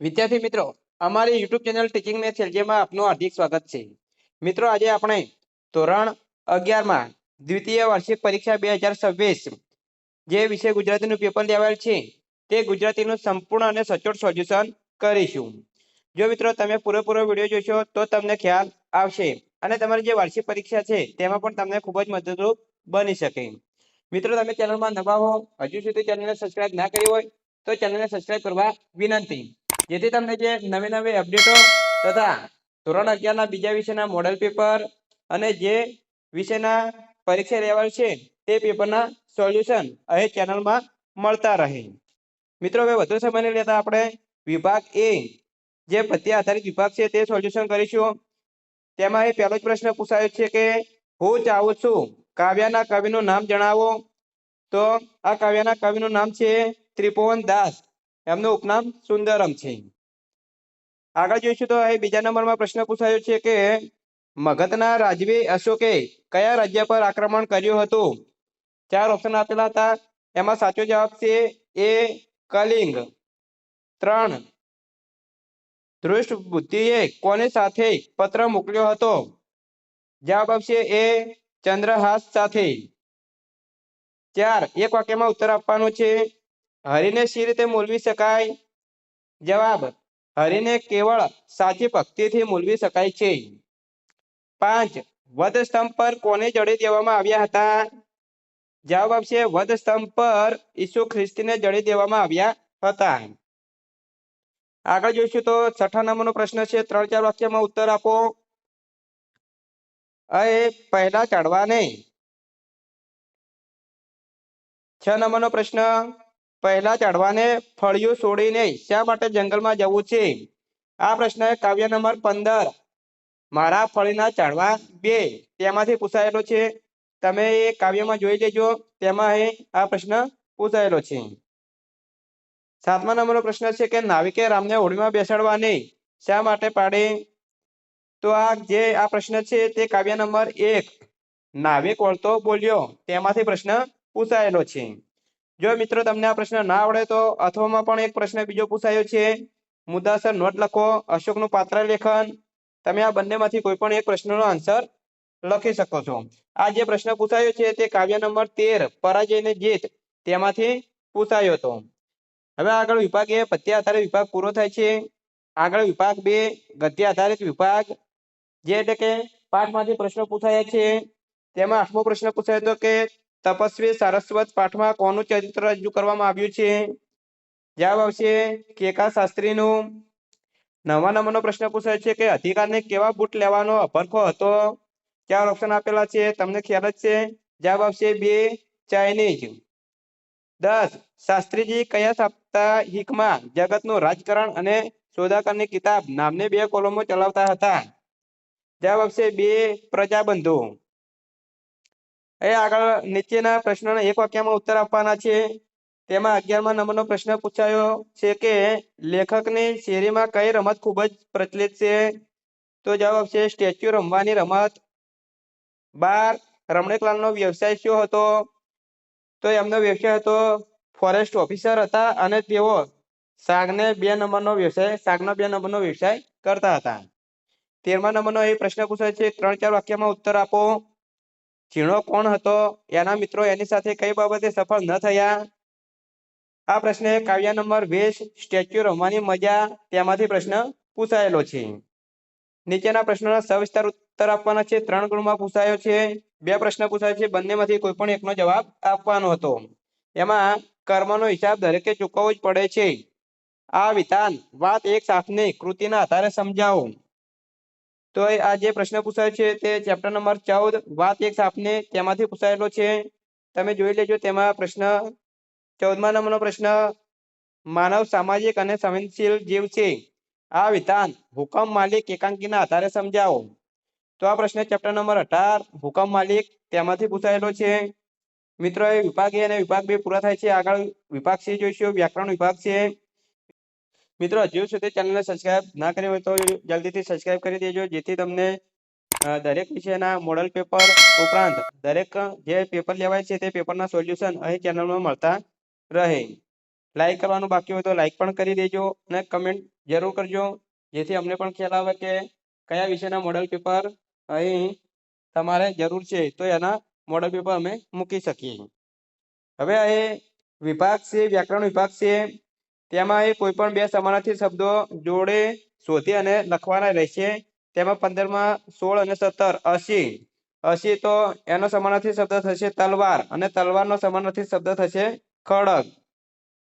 વિદ્યાર્થી મિત્રો, અમારી યુટ્યુબ ચેનલ ટીચિંગ ને જેમાં આપનું હાર્દિક સ્વાગત છે. મિત્રો, આજે આપણે ધોરણ અગિયારમાં દ્વિતીય વાર્ષિક પરીક્ષા બે હજાર છવ્વીસ, જે વિષય ગુજરાતીનું પેપર લેવાયેલ છે, તે ગુજરાતીનું સંપૂર્ણ અને સચોટ સોલ્યુશન કરીશું. જો મિત્રો, તમે પૂરેપૂરો વીડિયો જોશો, તો તમને ખ્યાલ આવશે અને તમારી જે વાર્ષિક પરીક્ષા છે, તેમાં પણ તમને ખૂબ જ મદદરૂપ બની શકે. મિત્રો, તમે ચેનલમાં નવા હો, હજુ સુધી ચેનલને સબસ્ક્રાઇબ ના કરી હોય, તો ચેનલને સબસ્ક્રાઇબ કરવા વિનંતી. જેથી તમને જે નવી નવી અપડેટો તથા ધોરણ અગિયારના બીજા વિષયના મોડલ પેપર અને જે વિષયના પરીક્ષા લેવાય છે, તે પેપરના સોલ્યુશન અહીં ચેનલમાં મળતા રહે. મિત્રો, હવે વધુ સમય નહીં લેતા આપણે વિભાગ એ, જે પ્રત્યે આધારિત વિભાગ છે, તે સોલ્યુશન કરીશું. તેમાં એ પહેલો જ પ્રશ્ન પૂછાયો છે કે, હું ચાહું છું કાવ્યના કવિનું નામ જણાવો. તો આ કાવ્યના કવિનું નામ છે ત્રિપુવન દાસ. એમનું ઉપનામ સુંદરમ છે. આગળ જોઈશું તો અહીં બીજા નંબરમાં પ્રશ્ન પૂછાયો છે કે, મગધના રાજવી અશોકે કયા રાજ્ય પર આક્રમણ કર્યું હતું? ચાર ઓપ્શન આપેલા હતા. એમાં સાચો જવાબ છે એ કલિંગ. ત્રણ ધૃષ્ટ બુદ્ધિએ કોને સાથે પત્ર મોકલ્યો હતો? જવાબ આપશે એ ચંદ્રહાસ સાથે. ચાર, એક વાક્યમાં ઉત્તર આપવાનો છે. હરિને શી રીતે મૂલવી શકાય? જવાબ, હરિને કેવળ સાચી ભક્તિથી મૂલવી શકાય છે. પાંચ વધ સ્તંભ પર કોને જડી દેવામાં આવ્યા હતા? જવાબ આપશે વધ સ્તંભ પર ઈસુ ખ્રિસ્તીને જડી દેવામાં આવ્યા હતા. આગળ જોઈશું તો છઠ્ઠા નંબરનો પ્રશ્ન છે, ત્રણ ચાર વાક્યમાં ઉત્તર આપો. એ પહેલા ચડવાને છ નંબરનો પ્રશ્ન પહેલા ચડવાને ફળિયું છોડીને શા માટે જંગલમાં જવું છે? આ પ્રશ્ન કાવ્ય નંબર પંદર. મારા ફળીના ચડવા બે. તેમાંથી પૂછાયેલો છે. તમે એ કાવ્યમાં જોઈ લેજો. તેમાં એ આ પ્રશ્ન પૂછાયેલો છે. સાતમા નંબરનો પ્રશ્ન છે કે નાવિકે રામને હોડીમાં બેસાડવાની શા માટે પાડે? તો આ જે આ પ્રશ્ન છે તે કાવ્ય નંબર એક. નાવિક વળતો બોલ્યો. તેમાંથી પ્રશ્ન પૂછાયેલો છે. જો મિત્રો તમને આ પ્રશ્ન ના આવડે તો અથવામાં પણ એક પ્રશ્ન બીજો પૂછાયો છે. મુદ્દાસર નોટ લખો, અશોકનું પાત્ર લેખન તમે આ બંનેમાંથી કોઈ પણ એક પ્રશ્નનો આન્સર લખી શકો છો. આ જે પ્રશ્ન પૂછાયો છે તે કાવ્ય નંબર તેર, પરાજય ને જીત તેમાંથી પૂછાયો હતો. હવે આગળ વિભાગ એ પત્ય આધારિત વિભાગ પૂરો થાય છે. આગળ વિભાગ બે, ગદ્ય આધારિત વિભાગ. જે એટલે કે પાઠમાંથી પ્રશ્નો પૂછાયા છે, તેમાં આઠમો પ્રશ્ન પૂછાયો હતો કે તપસ્વી સારસ્વત પાઠમાં કોનું ચરિત્ર રજૂ કરવામાં આવ્યું છે? જવાબ આવશે કેકા શાસ્ત્રીનું. નવા નંબરનો પ્રશ્ન પૂછાય છે કે અધિકારને કેવા બૂટ લેવાનો અભરખો હતો? ચાર ઓપ્શન આપેલા છે, તમને ખ્યાલ જ છે? જવાબ આવશે બે, ચાઇનીઝ. દસ, શાસ્ત્રીજી કયા સાપ્તાહિકમાં જગતનું રાજકારણ અને શોધાકરની કિતાબ નામને બે કોલમો ચલાવતા હતા? જવાબ આવશે બે, પ્રજાબંધુ. એ આગળ નીચેના પ્રશ્નોના એક વાક્યમાં ઉત્તર આપવાના છે. તેમાં અગિયારમા નંબરનો પ્રશ્ન પૂછાયો છે કે લેખકની શેરીમાં કઈ રમત ખૂબ જ પ્રચલિત છે? તો જવાબ છે સ્ટેચ્યુ રમવાની રમત. બાર, રમણીકલાલનો વ્યવસાય શું હતો? તો એમનો વ્યવસાય હતો ફોરેસ્ટ ઓફિસર હતા અને તેઓ સાગને બે નંબરનો વ્યવસાય, સાગનો બે નંબરનો વ્યવસાય કરતા હતા. તેરમા નંબરનો એ પ્રશ્ન પૂછાય છે, ત્રણ ચાર વાક્યમાં ઉત્તર આપો. ઝીણો કોણ હતો? એના મિત્રો એની સાથે કઈ બાબતે સફળ ન થયા? આ પ્રશ્ન કાવ્ય નંબર વીસ, સ્ટેચ્યુ રમવાની મજા તેમાંથી પ્રશ્ન પૂછાયેલો છે. નીચેના પ્રશ્નોના સવિસ્તાર ઉત્તર આપવાના છે. ત્રણ ગુણમાં પૂછાયો છે. બે પ્રશ્ન પૂછાય છે. બંનેમાંથી કોઈ પણ એકનો જવાબ આપવાનો હતો. એમાં કર્મનો હિસાબ દરેકે ચૂકવવો જ પડે છે. આ વિધાન વાત એક સાથની કૃતિના આધારે સમજાવો. તો આ જે પ્રશ્ન પૂછાયો છે તે ચેપ્ટર નંબર ચૌદ, વાત એક સાપને તેમાંથી પૂછાયેલો છે. તમે જોઈ લેજો તેમાં પ્રશ્ન, ચૌદમા નંબરનો પ્રશ્ન, માનવ સામાજિક અને સંવેદનશીલ જીવ છે. આ વિધાન હુકમ માલિક એકાંકીના આધારે સમજાવો. તો આ પ્રશ્ન ચેપ્ટર નંબર અઢાર, હુકમ માલિક તેમાંથી પૂછાયેલો છે. મિત્રો, એ વિભાગ એ અને વિભાગ બે પૂરા થાય છે. આગળ વિભાગ સી જોઈશું, વ્યાકરણ વિભાગ છે. મિત્રો, હજુ સુધી ચેનલને સબસ્ક્રાઇબ ના કરી હોય તો જલ્દીથી સબસ્ક્રાઇબ કરી દેજો, જેથી તમને દરેક વિષયના મોડલ પેપર ઉપરાંત દરેક જે પેપર લેવાય છે તે પેપરના સોલ્યુશન અહીં ચેનલમાં મળતા રહે. લાઈક કરવાનું બાકી હોય તો લાઈક પણ કરી દેજો અને કમેન્ટ જરૂર કરજો, જેથી અમને પણ ખ્યાલ આવે કે કયા વિષયના મોડલ પેપર અહીં તમારે જરૂર છે, તો એના મોડલ પેપર અમે મૂકી શકીએ. હવે અહીં વિભાગ છે, વ્યાકરણ વિભાગ છે તેમાં એ કોઈ પણ બે સમાનાર્થી શબ્દો જોડે, શોધી અને લખવાના રહેશે. તેમાં પંદરમાં સોળ અને સત્તર. અસી. અસી તો એનો સમાનાર્થી શબ્દ થશે તલવાર અને તલવારનો સમાનાર્થી શબ્દ થશે ખડગ.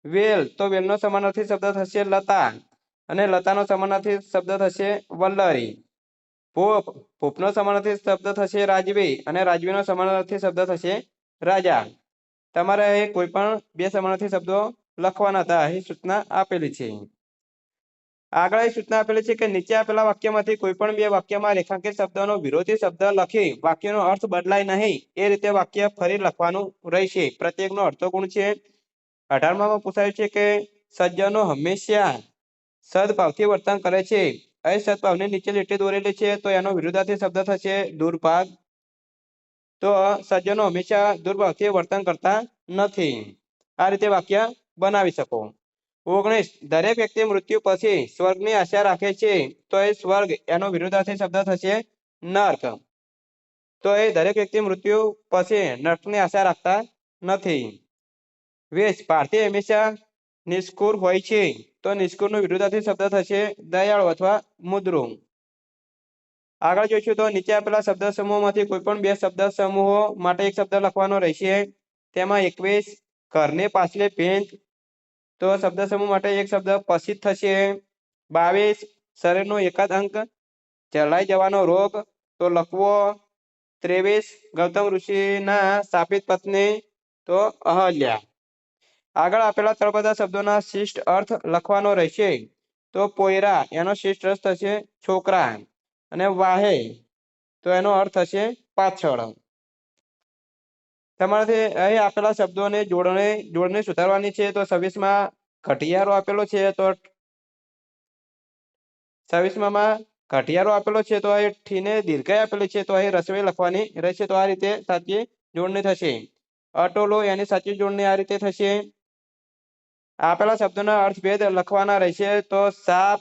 વેલ તો વેલનો સમાનાર્થી શબ્દ થશે લતા અને લતાનો સમાનાર્થી શબ્દ થશે વલ્લરી. ભોપ ભોપનો સમાનાર્થી શબ્દ થશે રાજવી અને રાજવીનો સમાનાર્થી શબ્દ થશે રાજા. તમારે કોઈ પણ બે સમાનાર્થી શબ્દો લખવાના હતા. એ સૂચના આપેલી છે. આગળ એ સૂચના આપેલી છે કે નીચે આપેલા વાક્યમાંથી કોઈ પણ બે વાક્યમાં રેખાંકિત શબ્દનો વિરોધી શબ્દ લખી વાક્યનો અર્થ બદલાય નહીં. એ રીતે વાક્ય ફરી લખવાનું રહેશે. પ્રત્યેકનો અર્થગુણ છે. અઢારમાં પૂછાયું છે કે સજ્જનો હંમેશા સદભાવથી વર્તન કરે છે. અહીં સદભાવને નીચે લીટી દોરેલી છે તો એનો વિરુદ્ધાર્થી શબ્દ થશે દુર્ભાગ. તો સજ્જનો હંમેશા દુર્ભાવથી વર્તન કરતા નથી. આ રીતે વાક્ય બનાવી શકો. ઓગણીસ, દરેક વ્યક્તિ મૃત્યુ પછી સ્વર્ગની આશા રાખે છે, તો એ સ્વર્ગ એનો વિરોધાર્થી શબ્દ થશે નર્ક. તો એ દરેક વ્યક્તિ મૃત્યુ પછી નર્કની આશા રાખતા નથી. વીસ ભારતીય હંમેશા નિષ્કુર હોય છે, તો નિષ્કુરનો વિરોધાર્થી શબ્દ થશે દયાળુ અથવા મુદ્રુ. આગળ જોઈશું તો નીચે આપેલા શબ્દ સમૂહમાંથી કોઈ પણ બે શબ્દ સમૂહો માટે એક શબ્દ લખવાનો રહેશે. તેમાં એકવીસ ઘરને પાછલે પેન્ટ તો શબ્દ સમૂહ માટે એક શબ્દ પસિત થશે. બાવીસ શરીરનો એકાદ અંક ચલાઈ જવાનો રોગ. તો લખવો. ત્રેવીસ ગૌતમ ઋષિના સ્થાપિત પત્ની. તો અહલ્યા. આગળ આપેલા ત્રણ બધા શબ્દોના શિષ્ટ અર્થ લખવાનો રહેશે. તો પોયરા, એનો શિષ્ટ અર્થ થશે. છોકરા. અને વાહે. તો એનો અર્થ થશે પાછળ. તમારાથી અહીં આપેલા શબ્દોને જોડણે જોડણી સુધારવાની છે, તો છવ્વીસમાં ઘટિયારો આપેલો છે, તો છવ્વીસમાં ઘટિયારો આપેલો છે, તો અહીં ઠીને દીર્ઘાય આપેલી છે, તો અહીં રસોઈ લખવાની રહેશે, તો આ રીતે સાચી જોડણી થશે. અટોલો, એની સાચી જોડણી આ રીતે થશે. આપેલા શબ્દોના અર્થભેદ લખવાના રહેશે, તો સાપ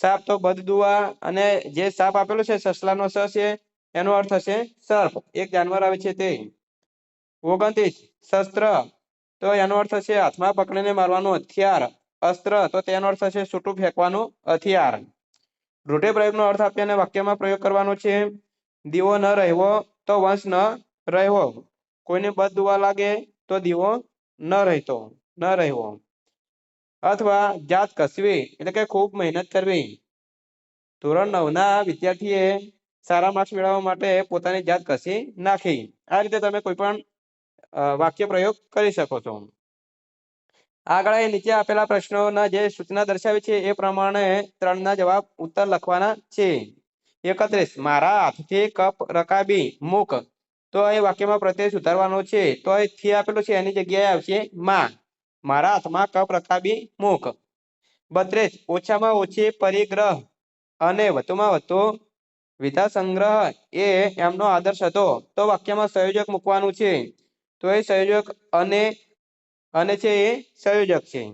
સાપ તો બદદુઆ, અને જે સાપ આપેલો છે, સસલાનો સ છે, એનો અર્થ હશે સર્પ. એક જાનવર આવે છે તે. ઓગણત્રીસ, શસ્ત્ર. તો એનો અર્થ થશે હાથમાં પકડીને મારવાનું હથિયાર. અસ્ત્ર, તો તેનો અર્થ થશે છૂટું ફેંકવાનું હથિયાર. રૂઢિપ્રયોગનો અર્થ આપીને વાક્યમાં પ્રયોગ કરવાનો છે, દીવો ન રહેવો તો વંશ ન રહેવો કોઈને બદ દુવા લાગે તો દીવો ન રહેતો, ન રહેવો અથવા જાત કસવી, એટલે કે ખૂબ મહેનત કરવી. ધોરણ નવના વિદ્યાર્થીએ સારા માર્ક્સ મેળવવા માટે પોતાની જાત કસી નાખી. આ રીતે તમે કોઈ પણ વાક્ય પ્રયોગ કરી શકો છો. આગળ નીચે આપેલા પ્રશ્નોના જે સૂચના દર્શાવી છે એ પ્રમાણે ત્રણના જવાબ ઉત્તર લખવાના છે. એકત્રીસ, મારા હાથથી કપ રકાબી મુખ તો એ વાક્યમાં પ્રત્યય સુધારવાનો છે. તો એ થી આપેલું છે એની જગ્યાએ આવશે માં. મારા હાથમાં કપ રકાબી મુક. બત્રીસ, ઓછામાં ઓછી પરિગ્રહ અને વધુમાં વધુ વિધા સંગ્રહ એ એમનો આદર્શ હતો. તો વાક્યમાં સંયોજક મૂકવાનું છે. તો એ સંયોજક અને અને છે એ સંયોજક છે.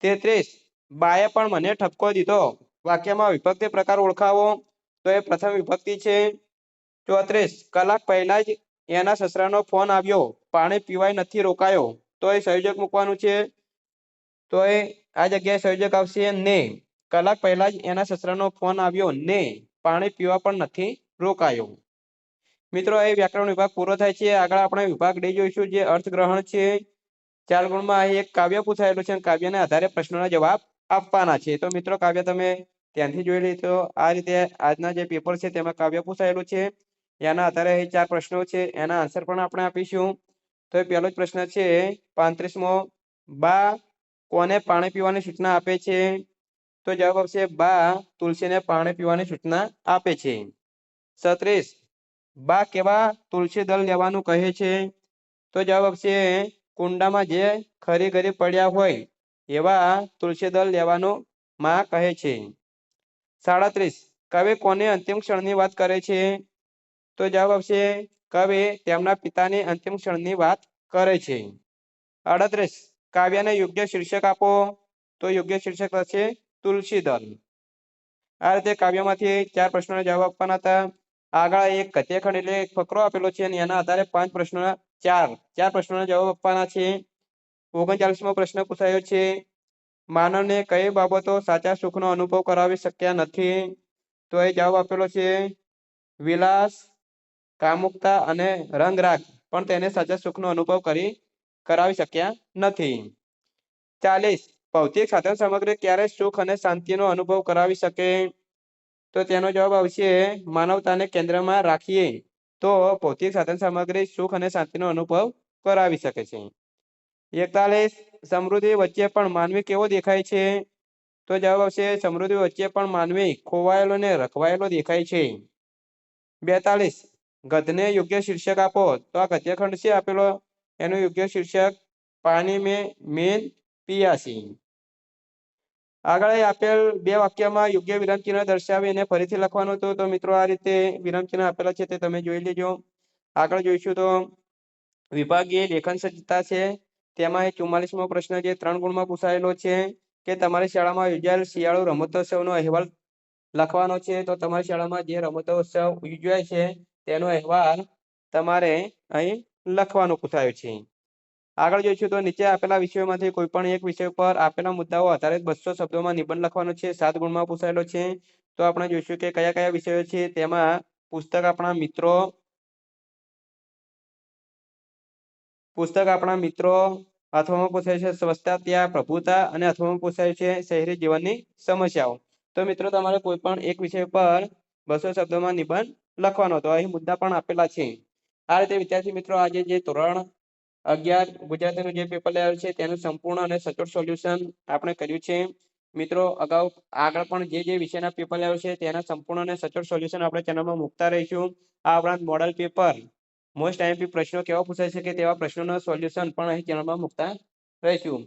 તેત્રીસ, બાએ પણ મને ઠપકો દીધો. વાક્યમાં વિભક્તિ પ્રકાર ઓળખાવો. તો એ પ્રથમ વિભક્તિ છે. ચોત્રીસ, કલાક પહેલા જ એના સસરાનો ફોન આવ્યો. પાણી પીવાય નથી, રોકાયો. તો એ સંયોજક મૂકવાનું છે. તો એ, આ જગ્યાએ સંયોજક આવશે ને. કલાક પહેલા જ એના સસરાનો ફોન આવ્યો ને. પાણી પીવા પણ નથી, રોકાયો. મિત્રો, એ વ્યાકરણ વિભાગ પૂરો થાય છે. આગળ આપણે વિભાગ ડી જોઈશું, જે અર્થગ્રહણ છે. ચાર ગુણમાં એક કાવ્ય પૂછાયેલું છે કાવ્યના આધારે પ્રશ્નોના જવાબ આપવાના છે. તો મિત્રો, કાવ્ય તમે ત્યાંથી જોઈ લી તો આ રીતે આજના જે પેપર છે, તેમાં કાવ્ય પૂછાયેલું છે. એના આધારે ચાર પ્રશ્નો છે. એના આન્સર પણ આપણે આપીશું. તો એ પહેલો જ પ્રશ્ન છે, પાંત્રીસમો, બા કોને પાણી પીવાની સૂચના આપે છે? તો જવાબ આવશે, બા તુલસીને પાણી પીવાની સૂચના આપે છે. સત્રીસ બા કેવા તુલસી દળ લેવાનું કહે છે? તો જવાબ આવશે કુંડામાં જે ખરી ખરી પડ્યા હોય એવા તુલસી દળ લેવાનું માં કહે છે. સાડત્રીસ, કવિ કોને અંતિમ ક્ષણની વાત કરે છે? તો જવાબ આવશે કવિ તેમના પિતાની અંતિમ ક્ષણની વાત કરે છે. અડત્રીસ કાવ્યને યોગ્ય શીર્ષક આપો. તો યોગ્ય શીર્ષક થશે તુલસી દળ આ રીતે કાવ્યમાંથી ચાર પ્રશ્નોના જવાબ આપવાના હતા. આગળ એક ગદ્યખંડ એટલે એક ફકરો આપેલો છે અને એના આધારે પાંચ પ્રશ્નોના ચાર ચાર પ્રશ્નોના જવાબ આપવાના છે. ઓગણચાલીસમો પ્રશ્ન પૂછાયો છે, માનવને કઈ બાબતો સાચા સુખનો અનુભવ કરાવી શક્યા નથી? તો એ જવાબ આપેલો છે, વિલાસ, કામુકતા અને રંગરાગ પણ તેને સાચા સુખનો અનુભવ કરી, કરાવી શક્યા નથી. ચાલીસ, ભૌતિક સાધન સામગ્રી ક્યારે સુખ અને શાંતિનો અનુભવ કરાવી શકે? તો તેનો જવાબ આવશે, માનવતાને કેન્દ્રમાં રાખીએ, તો ભૌતિક સાધન સામગ્રી સુખ અને શાંતિનો અનુભવ કરાવી શકે છે. એકતાલીસ, સમૃદ્ધિ વચ્ચે પણ માનવી કેવો દેખાય છે? તો જવાબ આવશે, સમૃદ્ધિ વચ્ચે પણ માનવી ખોવાયેલો ને રખવાયેલો દેખાય છે. બેતાલીસ ગધને યોગ્ય શીર્ષક આપો, તો આ ગદ્યખંડ છે આપેલો. એનું યોગ્ય શીર્ષક પાણી મેં, મેન, પિયાસી. આગળ આપેલ બે વાક્યમાં યોગ્ય વિલંચીના દર્શાવી અને ફરીથી લખવાનું હતું. તો મિત્રો, આ રીતે વિરામચિહ્ન આપેલા છે તે તમે જોઈ લેજો. આગળ જોઈશું તો, વિભાગીય લેખન સજ્જતા છે. તેમાં એ ચુમ્માલીસમો પ્રશ્ન જે ત્રણ ગુણમાં પૂછાયેલો છે કે તમારી શાળામાં યોજાયેલ શિયાળુ રમતોત્સવનો અહેવાલ લખવાનો છે. તો તમારી શાળામાં જે રમતોત્સવ યોજાય છે તેનો અહેવાલ તમારે અહીં લખવાનું પૂછાયો છે. આગળ જોઈશું તો નીચે આપેલા વિષયોમાંથી કોઈ પણ એક વિષય પર આપેલા મુદ્દાઓ આધારિત બસો શબ્દોમાં નિબંધ લખવાનો છે, સાત ગુણમાં પૂછાયેલો છે. તો આપણે જોઈશું કે કયા કયા વિષયો છે, તેમાં પુસ્તક આપણા મિત્રો, પુસ્તક આપણા મિત્રો અથવામાં પૂછાય છે સ્વચ્છતા ત્યાં પ્રભુતા અને અથવામાં પૂછાય છે શહેરી જીવનની સમસ્યાઓ. તો મિત્રો, તમારે કોઈ પણ એક વિષય પર બસો શબ્દોમાં નિબંધ લખવાનો તો અહીં મુદ્દા પણ આપેલા છે. આ રીતે વિદ્યાર્થી મિત્રો, આજે જે ધોરણ અગિયાર ગુજરાતીનું જે પેપર લેવલ છે તેનું સંપૂર્ણ અને સચોટ સોલ્યુશન આપણે કર્યું છે. મિત્રો, અગાઉ આગળ પણ જે જે વિષયના પેપર લેવલ છે તેના સંપૂર્ણ અને સચોટ સોલ્યુશન આપણે ચેનલમાં મૂકતા રહીશું. આ ઉપરાંત મોડલ પેપર મોસ્ટ આઈએમપી પ્રશ્નો કેવા પૂછાય છે કે તેવા પ્રશ્નોના સોલ્યુશન પણ અહીં ચેનલમાં મૂકતા રહીશું.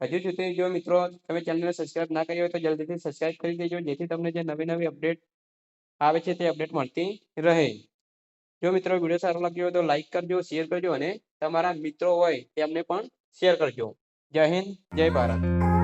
હજુ સુધી જો મિત્રો તમે ચેનલને સબસ્ક્રાઇબ ના કરી હોય તો જલ્દીથી સબસ્ક્રાઇબ કરી દેજો, જેથી તમને જે નવી નવી અપડેટ આવે છે તે અપડેટ મળતી રહે. જો મિત્રો વીડિયો સારો લાગ્યો હોય તો લાઈક કરજો શેર કરજો અને તમારા મિત્રો હોય તેમને પણ શેર કરજો. જય હિન્દ જય ભારત.